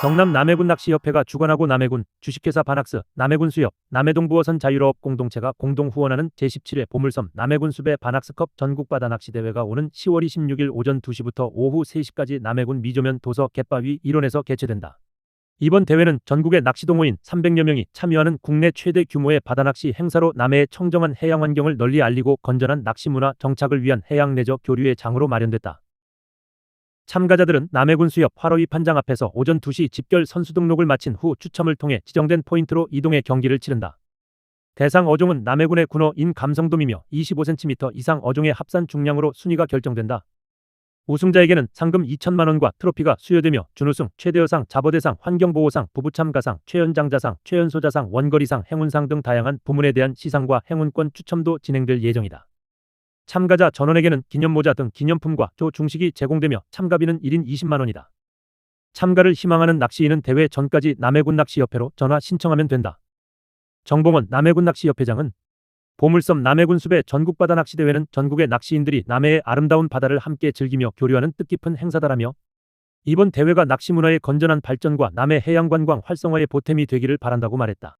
경남 남해군 낚시협회가 주관하고 남해군 주식회사 바낙스 남해군 수협 남해동 부어선 자유로업 공동체가 공동 후원하는 제17회 보물섬 남해군 숲의 바낙스컵 전국 바다 낚시 대회가 오는 10월 26일 오전 2시부터 오후 3시까지 남해군 미조면 도서 갯바위 일원에서 개최된다. 이번 대회는 전국의 낚시동호인 300여 명이 참여하는 국내 최대 규모의 바다낚시 행사로 남해의 청정한 해양 환경을 널리 알리고 건전한 낚시 문화 정착을 위한 해양 내적 교류의 장으로 마련됐다. 참가자들은 남해군 수협 화로위 판장 앞에서 오전 2시 집결 선수 등록을 마친 후 추첨을 통해 지정된 포인트로 이동해 경기를 치른다. 대상 어종은 남해군의 군어인 감성돔이며 25cm 이상 어종의 합산 중량으로 순위가 결정된다. 우승자에게는 상금 2천만 원과 트로피가 수여되며 준우승, 최대여상, 자보대상, 환경보호상, 부부참가상, 최연장자상, 최연소자상, 원거리상, 행운상 등 다양한 부문에 대한 시상과 행운권 추첨도 진행될 예정이다. 참가자 전원에게는 기념모자 등 기념품과 조 중식이 제공되며 참가비는 1인 20만 원이다. 참가를 희망하는 낚시인은 대회 전까지 남해군 낚시협회로 전화 신청하면 된다. 정봉원 남해군 낚시협회장은 보물섬 남해군 숲의 전국바다 낚시대회는 전국의 낚시인들이 남해의 아름다운 바다를 함께 즐기며 교류하는 뜻깊은 행사다라며 이번 대회가 낚시 문화의 건전한 발전과 남해 해양관광 활성화의 보탬이 되기를 바란다고 말했다.